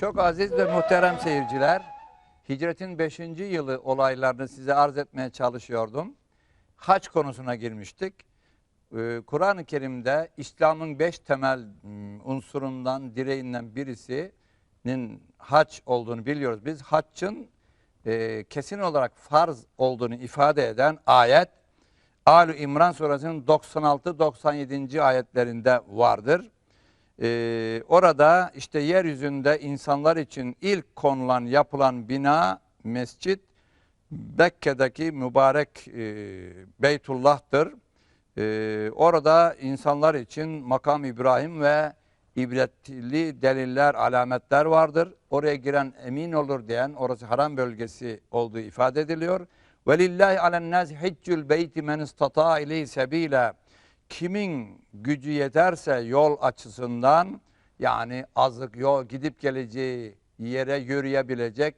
Çok aziz ve muhterem seyirciler, hicretin 5. yılı olaylarını size arz etmeye çalışıyordum. Haç konusuna girmiştik. Ee, Kur'an-ı Kerim'de İslam'ın beş temel mm, unsurundan, direğinden birisinin haç olduğunu biliyoruz. Biz haccın e, kesin olarak farz olduğunu ifade eden ayet, Al-i İmran suresinin 96-97. ayetlerinde vardır. Ee, orada işte yeryüzünde insanlar için ilk konulan yapılan bina mescit Mekke'deki mübarek e, Beytullah'tır. Ee, orada insanlar için makam İbrahim ve ibretli deliller, alametler vardır. Oraya giren emin olur diyen orası haram bölgesi olduğu ifade ediliyor. Velillahi alennâs hiccül beyti men istata ileyhi sebîle kimin gücü yeterse yol açısından yani azık yol gidip geleceği yere yürüyebilecek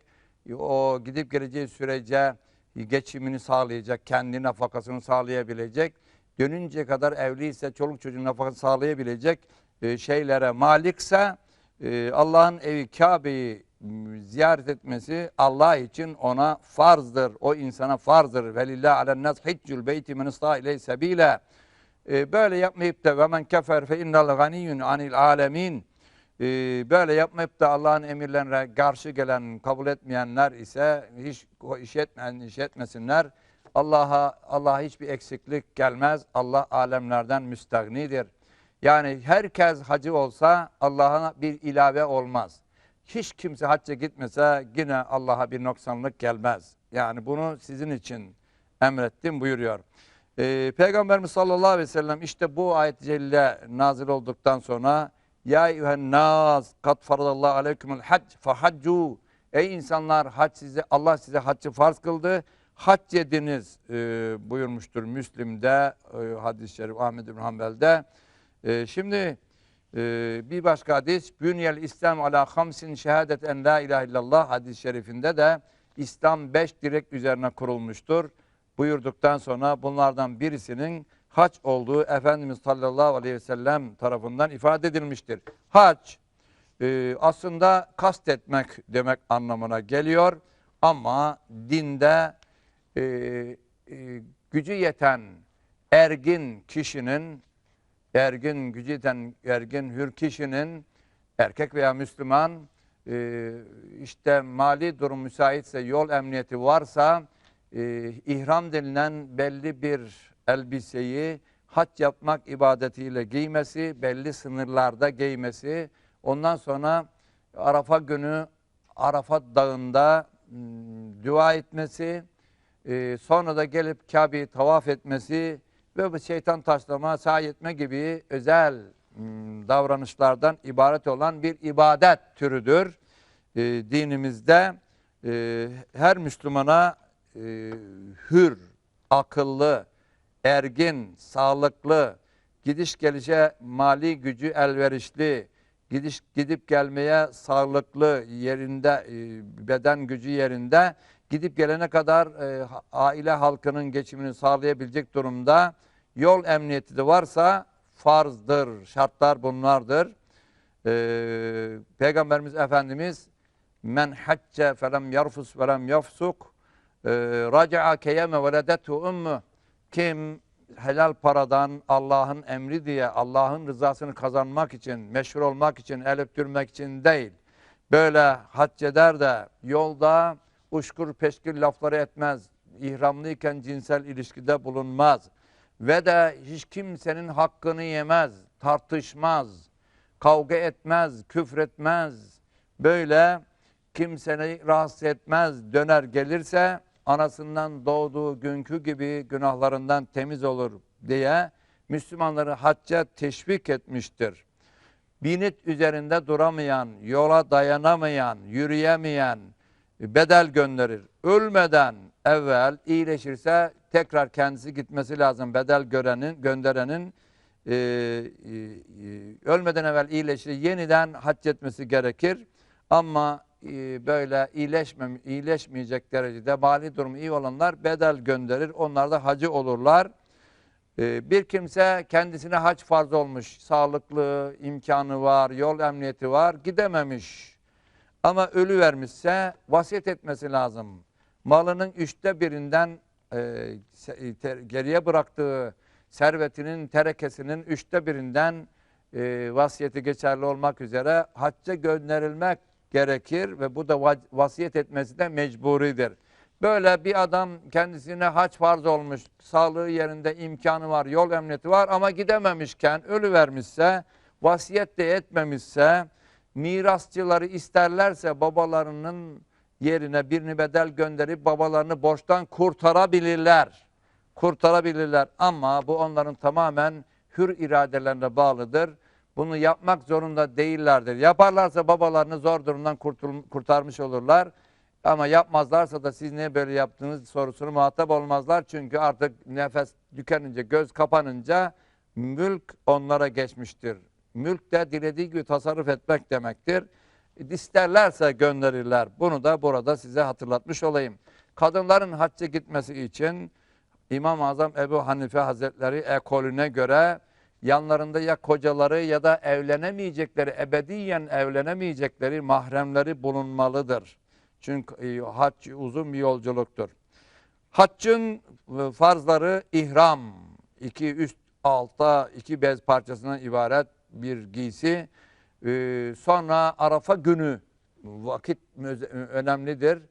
o gidip geleceği sürece geçimini sağlayacak, kendi nafakasını sağlayabilecek, dönünce kadar evliyse çoluk çocuğun nafakasını sağlayabilecek e, şeylere malikse e, Allah'ın evi Kabe'yi ziyaret etmesi Allah için ona farzdır. O insana farzdır. Velillah alennâs hiccül beyti men istâ ileyhi sebîle. E, böyle yapmayıp da ve men kefer fe innal ganiyyun anil alemin. E, böyle yapmayıp da Allah'ın emirlerine karşı gelen, kabul etmeyenler ise hiç iş etmeyen iş etmesinler. Allah'a Allah'a hiçbir eksiklik gelmez. Allah alemlerden müstahnidir. Yani herkes hacı olsa Allah'a bir ilave olmaz. Hiç kimse hacca gitmese yine Allah'a bir noksanlık gelmez. Yani bunu sizin için emrettim buyuruyor. Ee, Peygamberimiz sallallahu aleyhi ve sellem işte bu ayet-i celile nazil olduktan sonra Ya eyyühen nas kat faradallahu aleykümül hac fahaccu Ey insanlar hac size Allah size haccı farz kıldı. Hac yediniz e, buyurmuştur Müslim'de, e, hadis-i şerif Ahmed bin Hanbel'de. E, şimdi e, bir başka hadis Bünyel İslam ala hamsin şehadet en la ilahe illallah hadis-i şerifinde de İslam beş direk üzerine kurulmuştur buyurduktan sonra bunlardan birisinin hac olduğu Efendimiz sallallahu aleyhi ve sellem tarafından ifade edilmiştir. Hac e, aslında kastetmek demek anlamına geliyor ama dinde e, e, gücü yeten ergin kişinin ergin gücü yeten ergin hür kişinin erkek veya Müslüman e, işte mali durum müsaitse yol emniyeti varsa e, ihram denilen belli bir elbiseyi hac yapmak ibadetiyle giymesi, belli sınırlarda giymesi, ondan sonra Arafa günü Arafat Dağı'nda m, dua etmesi, e, sonra da gelip Kabe'yi tavaf etmesi ve bu şeytan taşlama, sahi etme gibi özel m, davranışlardan ibaret olan bir ibadet türüdür. E, dinimizde her Müslümana e, hür, akıllı, ergin, sağlıklı, gidiş gelişe mali gücü elverişli, gidiş gidip gelmeye sağlıklı yerinde, e, beden gücü yerinde, gidip gelene kadar e, aile halkının geçimini sağlayabilecek durumda yol emniyeti de varsa farzdır, şartlar bunlardır. Ee, Peygamberimiz Efendimiz men hacce felem yarfus velem yafsuk raca'a keyeme veledetu ummu kim helal paradan Allah'ın emri diye Allah'ın rızasını kazanmak için, meşhur olmak için, el öptürmek için değil. Böyle hac eder de yolda uşkur peşkir lafları etmez. İhramlıyken cinsel ilişkide bulunmaz. Ve de hiç kimsenin hakkını yemez, tartışmaz, kavga etmez, küfretmez. Böyle kimseni rahatsız etmez. Döner gelirse anasından doğduğu günkü gibi günahlarından temiz olur diye Müslümanları hacca teşvik etmiştir. Binet üzerinde duramayan, yola dayanamayan, yürüyemeyen bedel gönderir. Ölmeden evvel iyileşirse tekrar kendisi gitmesi lazım. Bedel görenin, gönderenin e, e, e, ölmeden evvel iyileşir, yeniden hac etmesi gerekir. Ama böyle iyileşmem, iyileşmeyecek derecede mali durumu iyi olanlar bedel gönderir. Onlar da hacı olurlar. E, bir kimse kendisine hac farz olmuş, sağlıklı, imkanı var, yol emniyeti var, gidememiş. Ama ölü vermişse vasiyet etmesi lazım. Malının üçte birinden e, geriye bıraktığı servetinin terekesinin üçte birinden e, vasiyeti geçerli olmak üzere hacca gönderilmek gerekir ve bu da va- vasiyet etmesi de mecburidir. Böyle bir adam kendisine hac farz olmuş, sağlığı yerinde imkanı var, yol emniyeti var ama gidememişken ölü vermişse, vasiyet de etmemişse, mirasçıları isterlerse babalarının yerine birini bedel gönderip babalarını borçtan kurtarabilirler. Kurtarabilirler ama bu onların tamamen hür iradelerine bağlıdır. Bunu yapmak zorunda değillerdir. Yaparlarsa babalarını zor durumdan kurtarmış olurlar. Ama yapmazlarsa da siz niye böyle yaptınız sorusunu muhatap olmazlar. Çünkü artık nefes tükenince, göz kapanınca mülk onlara geçmiştir. Mülk de dilediği gibi tasarruf etmek demektir. İsterlerse gönderirler. Bunu da burada size hatırlatmış olayım. Kadınların hacca gitmesi için İmam-ı Azam Ebu Hanife Hazretleri ekolüne göre yanlarında ya kocaları ya da evlenemeyecekleri, ebediyen evlenemeyecekleri mahremleri bulunmalıdır. Çünkü e, hac uzun bir yolculuktur. Haccın e, farzları ihram, iki üst alta iki bez parçasından ibaret bir giysi. Ee, sonra Arafa günü vakit önemlidir.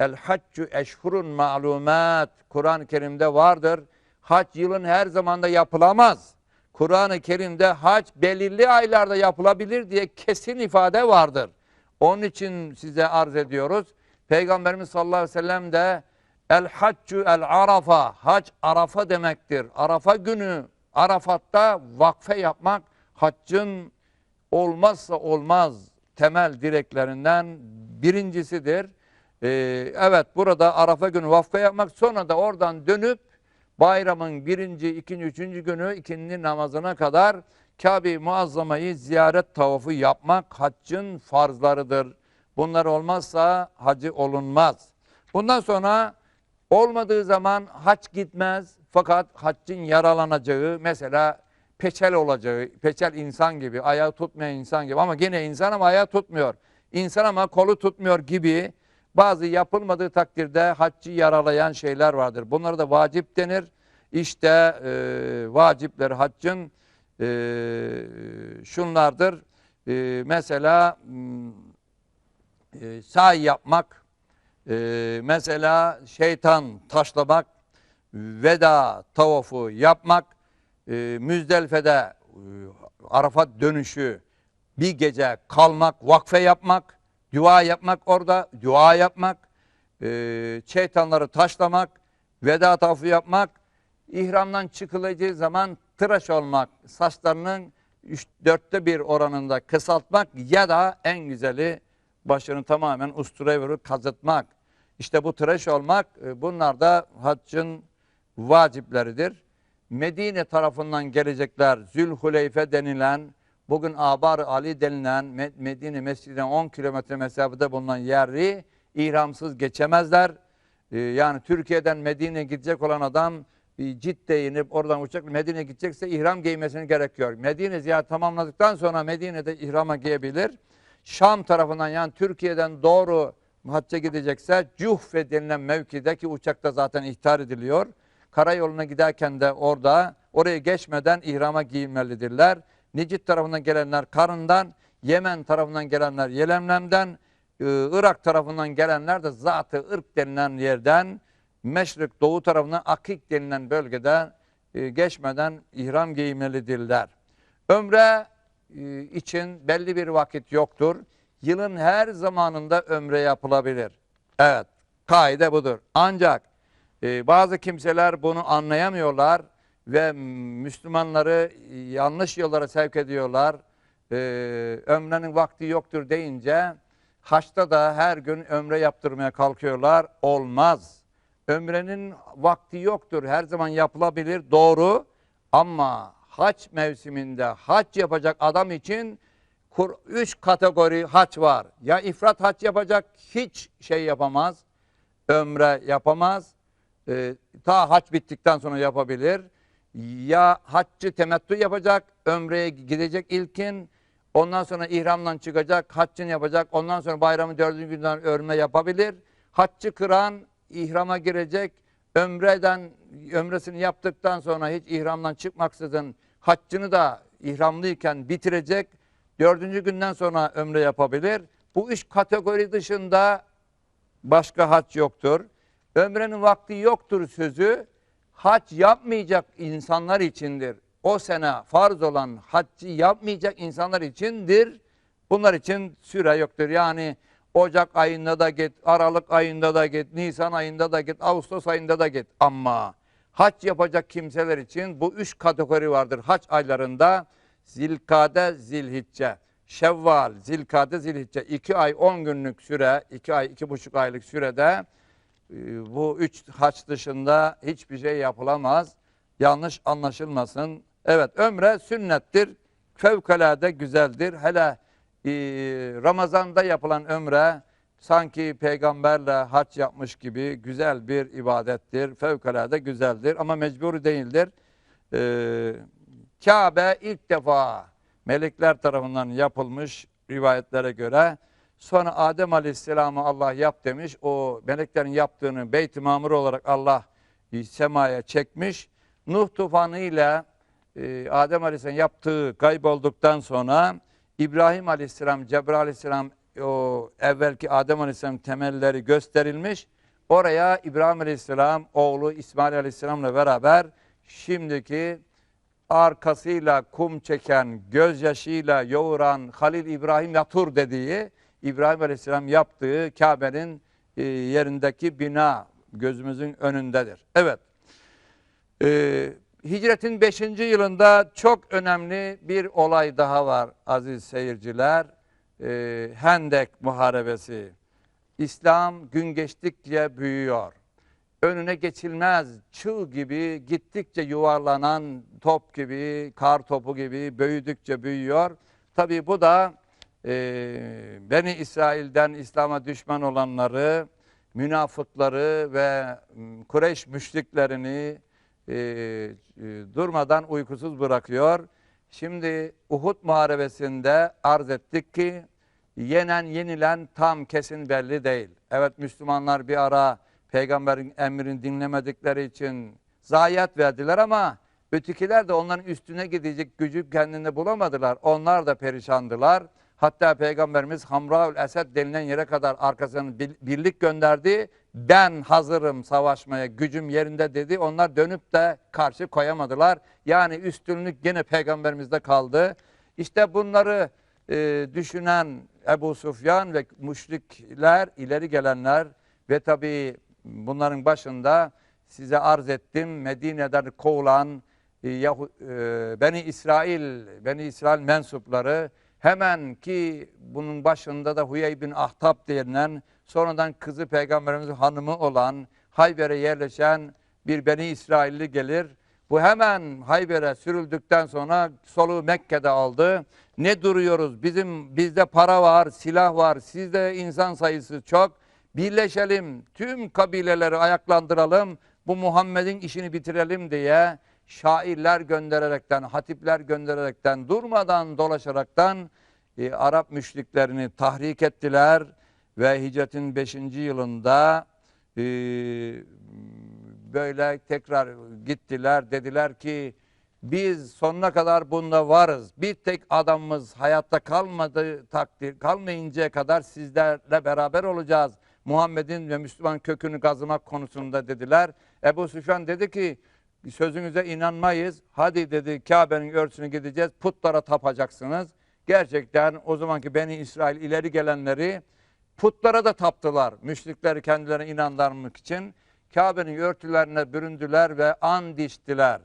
El haccu eşhurun malumat. Kur'an-ı Kerim'de vardır. Hac yılın her zamanda yapılamaz. Kur'an-ı Kerim'de hac belirli aylarda yapılabilir diye kesin ifade vardır. Onun için size arz ediyoruz. Peygamberimiz sallallahu aleyhi ve sellem de el haccu el arafa. Hac arafa demektir. Arafa günü Arafat'ta vakfe yapmak haccın olmazsa olmaz temel direklerinden birincisidir. Ee, evet burada Arafa günü vakfe yapmak sonra da oradan dönüp bayramın birinci, ikinci, üçüncü günü ikindi namazına kadar Kabe-i Muazzama'yı ziyaret tavafı yapmak haccın farzlarıdır. Bunlar olmazsa hacı olunmaz. Bundan sonra olmadığı zaman hac gitmez fakat haccın yaralanacağı mesela peçel olacağı, peçel insan gibi, ayağı tutmayan insan gibi ama gene insan ama ayağı tutmuyor. İnsan ama kolu tutmuyor gibi bazı yapılmadığı takdirde haccı yaralayan şeyler vardır. Bunlara da vacip denir. İşte e, vacipler haccın e, şunlardır. E, mesela m, e, sahi yapmak, e, mesela şeytan taşlamak, veda tavafı yapmak, e, Müzdelife'de e, Arafat dönüşü bir gece kalmak, vakfe yapmak, dua yapmak orada, dua yapmak, e, şeytanları taşlamak, veda tavafı yapmak, ihramdan çıkılacağı zaman tıraş olmak, saçlarının üç, dörtte bir oranında kısaltmak ya da en güzeli başını tamamen usturaya vurup kazıtmak. İşte bu tıraş olmak e, bunlar da haccın vacipleridir. Medine tarafından gelecekler Zülhuleyfe denilen bugün Abar Ali denilen Me- Medine Mescidi'den 10 kilometre mesafede bulunan yeri ihramsız geçemezler. Ee, yani Türkiye'den Medine'ye gidecek olan adam Cidde'ye inip oradan uçak Medine'ye gidecekse ihram giymesini gerekiyor. Medine ziyaret tamamladıktan sonra Medine'de ihrama giyebilir. Şam tarafından yani Türkiye'den doğru hacca gidecekse Cuhfe denilen mevkideki uçakta zaten ihtar ediliyor. Karayoluna giderken de orada oraya geçmeden ihrama giyinmelidirler. Necit tarafından gelenler karından, Yemen tarafından gelenler Yelemlem'den, e, Irak tarafından gelenler de zatı ırk denilen yerden Meşrik doğu tarafından Akik denilen bölgeden e, geçmeden ihram giymelidirler. Ömre e, için belli bir vakit yoktur. Yılın her zamanında ömre yapılabilir. Evet, kaide budur. Ancak bazı kimseler bunu anlayamıyorlar ve Müslümanları yanlış yollara sevk ediyorlar. E, ömrenin vakti yoktur deyince haçta da her gün ömre yaptırmaya kalkıyorlar. Olmaz. Ömrenin vakti yoktur. Her zaman yapılabilir. Doğru. Ama haç mevsiminde haç yapacak adam için üç kategori haç var. Ya ifrat haç yapacak hiç şey yapamaz. Ömre yapamaz. Ee, ta haç bittikten sonra yapabilir. Ya haccı temettü yapacak, ömreye gidecek ilkin. Ondan sonra ihramdan çıkacak, haccını yapacak. Ondan sonra bayramın dördüncü günden örme yapabilir. Haccı kıran ihrama girecek. Ömreden ömresini yaptıktan sonra hiç ihramdan çıkmaksızın haccını da ihramlıyken bitirecek. Dördüncü günden sonra ömre yapabilir. Bu üç kategori dışında başka hac yoktur. Ömrenin vakti yoktur sözü hac yapmayacak insanlar içindir. O sene farz olan haccı yapmayacak insanlar içindir. Bunlar için süre yoktur. Yani Ocak ayında da git, Aralık ayında da git, Nisan ayında da git, Ağustos ayında da git. Ama hac yapacak kimseler için bu üç kategori vardır. Hac aylarında Zilkade, Zilhicce, Şevval, Zilkade, Zilhicce. iki ay on günlük süre, iki ay, iki buçuk aylık sürede bu üç haç dışında hiçbir şey yapılamaz. Yanlış anlaşılmasın. Evet ömre sünnettir. Fevkalade güzeldir. Hele e, Ramazan'da yapılan ömre sanki peygamberle haç yapmış gibi güzel bir ibadettir. Fevkalade güzeldir ama mecbur değildir. Ee, Kabe ilk defa melekler tarafından yapılmış rivayetlere göre sonra Adem Aleyhisselam'a Allah yap demiş. O meleklerin yaptığını Beyt-i Mamur olarak Allah semaya çekmiş. Nuh tufanı ile e, Adem Aleyhisselam yaptığı kaybolduktan sonra İbrahim Aleyhisselam, Cebrail Aleyhisselam o evvelki Adem Aleyhisselam temelleri gösterilmiş. Oraya İbrahim Aleyhisselam oğlu İsmail Aleyhisselam'la beraber şimdiki arkasıyla kum çeken, gözyaşıyla yoğuran Halil İbrahim Yatur dediği İbrahim Aleyhisselam yaptığı Kabe'nin e, yerindeki bina gözümüzün önündedir. Evet. Ee, hicretin 5. yılında çok önemli bir olay daha var aziz seyirciler. Ee, Hendek Muharebesi. İslam gün geçtikçe büyüyor. Önüne geçilmez çığ gibi gittikçe yuvarlanan top gibi, kar topu gibi büyüdükçe büyüyor. Tabi bu da e, Beni İsrail'den İslam'a düşman olanları, münafıkları ve m, Kureyş müşriklerini e, e, durmadan uykusuz bırakıyor. Şimdi Uhud muharebesinde arz ettik ki yenen yenilen tam kesin belli değil. Evet Müslümanlar bir ara peygamberin emrini dinlemedikleri için zayiat verdiler ama ötekiler de onların üstüne gidecek gücü kendinde bulamadılar. Onlar da perişandılar. Hatta Peygamberimiz Hamraül Esed denilen yere kadar arkasını birlik gönderdi. Ben hazırım savaşmaya, gücüm yerinde dedi. Onlar dönüp de karşı koyamadılar. Yani üstünlük gene Peygamberimizde kaldı. İşte bunları e, düşünen Ebu Sufyan ve müşrikler, ileri gelenler ve tabii bunların başında size arz ettim Medine'den kovulan e, Yahu, e, Beni İsrail, Beni İsrail mensupları hemen ki bunun başında da Huyey bin Ahtab denilen sonradan kızı peygamberimizin hanımı olan Hayber'e yerleşen bir Beni İsrailli gelir. Bu hemen Hayber'e sürüldükten sonra soluğu Mekke'de aldı. Ne duruyoruz? Bizim bizde para var, silah var. Sizde insan sayısı çok. Birleşelim. Tüm kabileleri ayaklandıralım. Bu Muhammed'in işini bitirelim diye şairler göndererekten, hatipler göndererekten, durmadan dolaşaraktan e, Arap müşriklerini tahrik ettiler ve hicretin 5. yılında e, böyle tekrar gittiler. Dediler ki biz sonuna kadar bunda varız. Bir tek adamımız hayatta kalmadı takdir kalmayıncaya kadar sizlerle beraber olacağız. Muhammed'in ve Müslüman kökünü kazımak konusunda dediler. Ebu Süfyan dedi ki sözünüze inanmayız. Hadi dedi Kabe'nin örtüsünü gideceğiz. Putlara tapacaksınız. Gerçekten o zamanki Beni İsrail ileri gelenleri putlara da taptılar. Müşrikleri kendilerine inandırmak için Kabe'nin örtülerine büründüler ve an diştiler.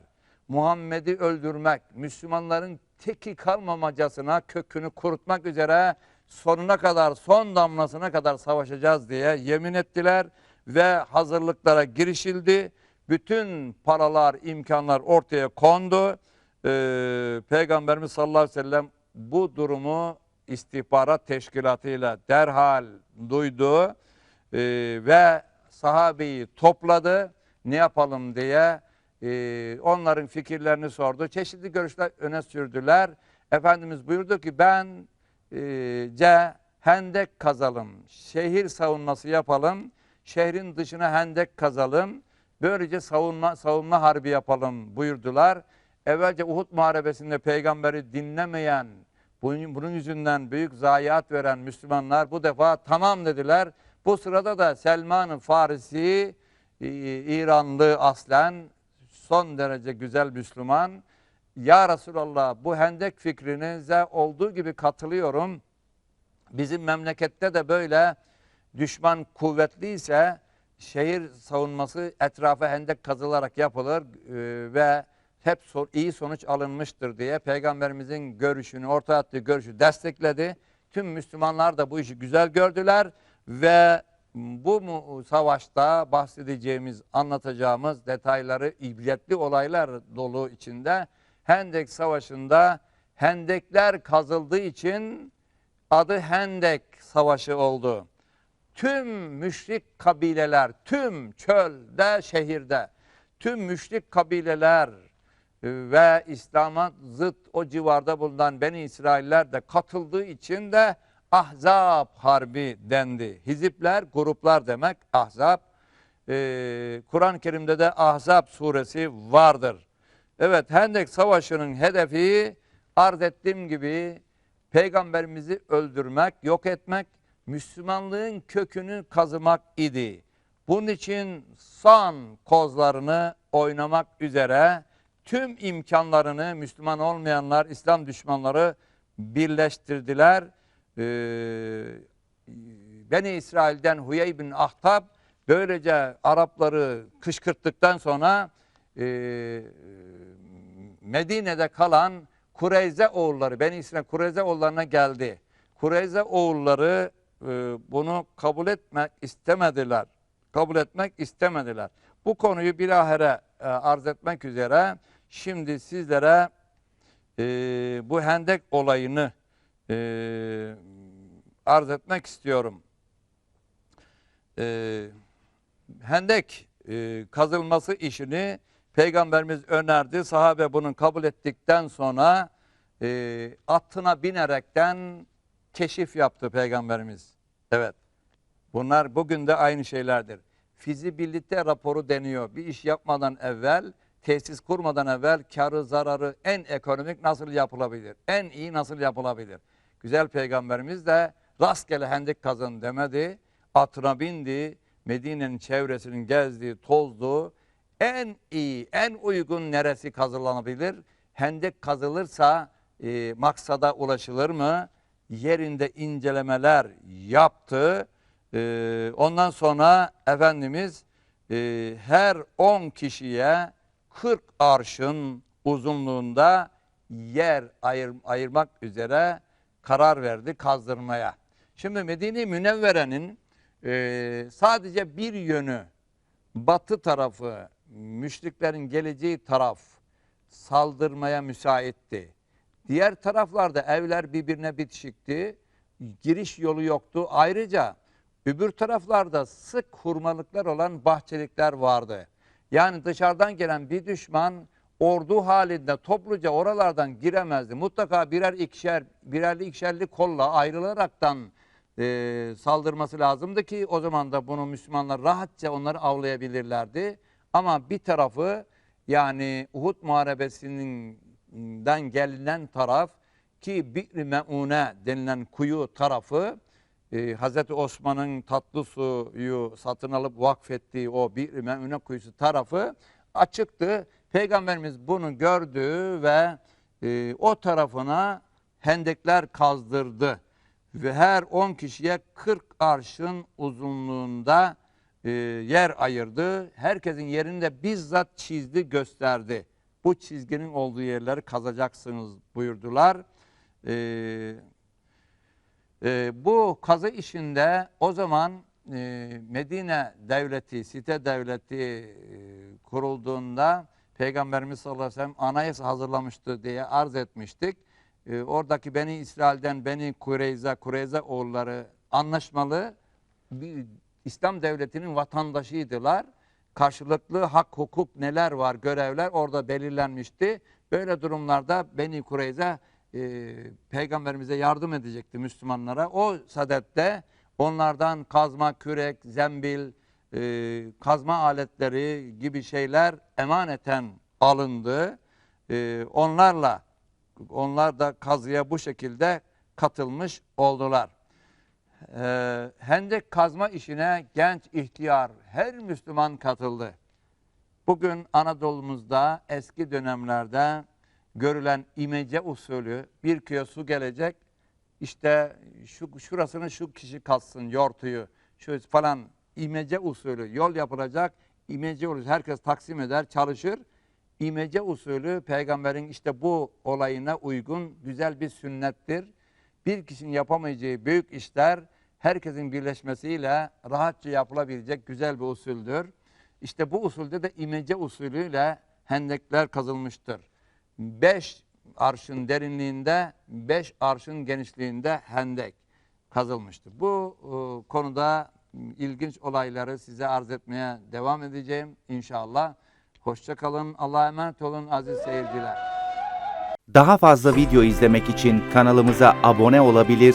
Muhammed'i öldürmek, Müslümanların teki kalmamacasına kökünü kurutmak üzere sonuna kadar, son damlasına kadar savaşacağız diye yemin ettiler ve hazırlıklara girişildi. Bütün paralar, imkanlar ortaya kondu. Ee, Peygamberimiz sallallahu aleyhi ve sellem bu durumu istihbarat teşkilatıyla derhal duydu ee, ve sahabeyi topladı. Ne yapalım diye e, onların fikirlerini sordu. Çeşitli görüşler öne sürdüler. Efendimiz buyurdu ki ben e, ce hendek kazalım, şehir savunması yapalım, şehrin dışına hendek kazalım, böylece savunma savunma harbi yapalım buyurdular. Evvelce Uhud Muharebesi'nde peygamberi dinlemeyen, bunun, yüzünden büyük zayiat veren Müslümanlar bu defa tamam dediler. Bu sırada da Selman-ı Farisi, İranlı aslen, son derece güzel Müslüman. Ya Resulallah bu hendek fikrinize olduğu gibi katılıyorum. Bizim memlekette de böyle düşman kuvvetliyse şehir savunması etrafa hendek kazılarak yapılır e, ve hep iyi sonuç alınmıştır diye peygamberimizin görüşünü, ortaya attığı görüşü destekledi. Tüm Müslümanlar da bu işi güzel gördüler ve bu savaşta bahsedeceğimiz, anlatacağımız detayları, ibretli olaylar dolu içinde Hendek Savaşı'nda hendekler kazıldığı için adı Hendek Savaşı oldu. Tüm müşrik kabileler, tüm çölde, şehirde, tüm müşrik kabileler e, ve İslam'a zıt o civarda bulunan Beni İsrailler de katıldığı için de Ahzab Harbi dendi. Hizipler, gruplar demek Ahzab. Ee, Kur'an-ı Kerim'de de Ahzab suresi vardır. Evet Hendek Savaşı'nın hedefi arz ettiğim gibi peygamberimizi öldürmek, yok etmek, Müslümanlığın kökünü kazımak idi. Bunun için son kozlarını oynamak üzere tüm imkanlarını Müslüman olmayanlar, İslam düşmanları birleştirdiler. Ee, Beni İsrail'den Huyey bin Ahtab böylece Arapları kışkırttıktan sonra e, Medine'de kalan Kureyze oğulları, Beni İsrail Kureyze oğullarına geldi. Kureyze oğulları bunu kabul etmek istemediler. Kabul etmek istemediler. Bu konuyu bilahare e, arz etmek üzere şimdi sizlere e, bu hendek olayını e, arz etmek istiyorum. Hendek kazılması işini Peygamberimiz önerdi. Sahabe bunun kabul ettikten sonra e, atına binerekten keşif yaptı Peygamberimiz. Evet. Bunlar bugün de aynı şeylerdir. Fizibilite raporu deniyor. Bir iş yapmadan evvel, tesis kurmadan evvel karı zararı en ekonomik nasıl yapılabilir? En iyi nasıl yapılabilir? Güzel peygamberimiz de rastgele hendek kazın demedi. Atına bindi. Medine'nin çevresinin gezdiği, tozduğu en iyi, en uygun neresi kazılanabilir? Hendek kazılırsa e, maksada ulaşılır mı? Yerinde incelemeler yaptı. E, ondan sonra Efendimiz e, her 10 kişiye 40 arşın uzunluğunda yer ayır, ayırmak üzere karar verdi kazdırmaya. Şimdi Medine-i Münevvere'nin e, sadece bir yönü batı tarafı müşriklerin geleceği taraf saldırmaya müsaitti. Diğer taraflarda evler birbirine bitişikti. Giriş yolu yoktu. Ayrıca öbür taraflarda sık hurmalıklar olan bahçelikler vardı. Yani dışarıdan gelen bir düşman ordu halinde topluca oralardan giremezdi. Mutlaka birer ikişer, birerli ikişerli kolla ayrılaraktan e, saldırması lazımdı ki o zaman da bunu Müslümanlar rahatça onları avlayabilirlerdi. Ama bir tarafı yani Uhud Muharebesi'nden gelinen taraf ki Bi'r-i Me'une denilen kuyu tarafı e, Hazreti Osman'ın tatlı suyu satın alıp vakfettiği o Bi'r-i Me'une kuyusu tarafı açıktı. Peygamberimiz bunu gördü ve e, o tarafına hendekler kazdırdı. Ve her 10 kişiye 40 arşın uzunluğunda e, yer ayırdı. Herkesin yerini de bizzat çizdi, gösterdi. Bu çizginin olduğu yerleri kazacaksınız buyurdular. E, e, bu kazı işinde o zaman e, Medine devleti, site devleti e, kurulduğunda Peygamberimiz sallallahu aleyhi ve sellem anayasa hazırlamıştı diye arz etmiştik. E, oradaki Beni İsrail'den Beni Kureyza, Kureyza oğulları anlaşmalı bir İslam devletinin vatandaşıydılar. Karşılıklı hak, hukuk neler var, görevler orada belirlenmişti. Böyle durumlarda Beni Kureyza e, peygamberimize yardım edecekti Müslümanlara. O sadette onlardan kazma, kürek, zembil, e, kazma aletleri gibi şeyler emaneten alındı. E, onlarla onlar da kazıya bu şekilde katılmış oldular. Ee, hendek kazma işine genç ihtiyar her Müslüman katıldı. Bugün Anadolu'muzda eski dönemlerde görülen imece usulü bir köye su gelecek işte şu şurasını şu kişi kazsın yortuyu şu falan imece usulü yol yapılacak imece usulü herkes taksim eder çalışır. İmece usulü peygamberin işte bu olayına uygun güzel bir sünnettir. Bir kişinin yapamayacağı büyük işler herkesin birleşmesiyle rahatça yapılabilecek güzel bir usuldür. İşte bu usulde de imece usulüyle hendekler kazılmıştır. Beş arşın derinliğinde, beş arşın genişliğinde hendek kazılmıştır. Bu e, konuda ilginç olayları size arz etmeye devam edeceğim inşallah. Hoşça kalın. Allah'a emanet olun aziz seyirciler. Daha fazla video izlemek için kanalımıza abone olabilir,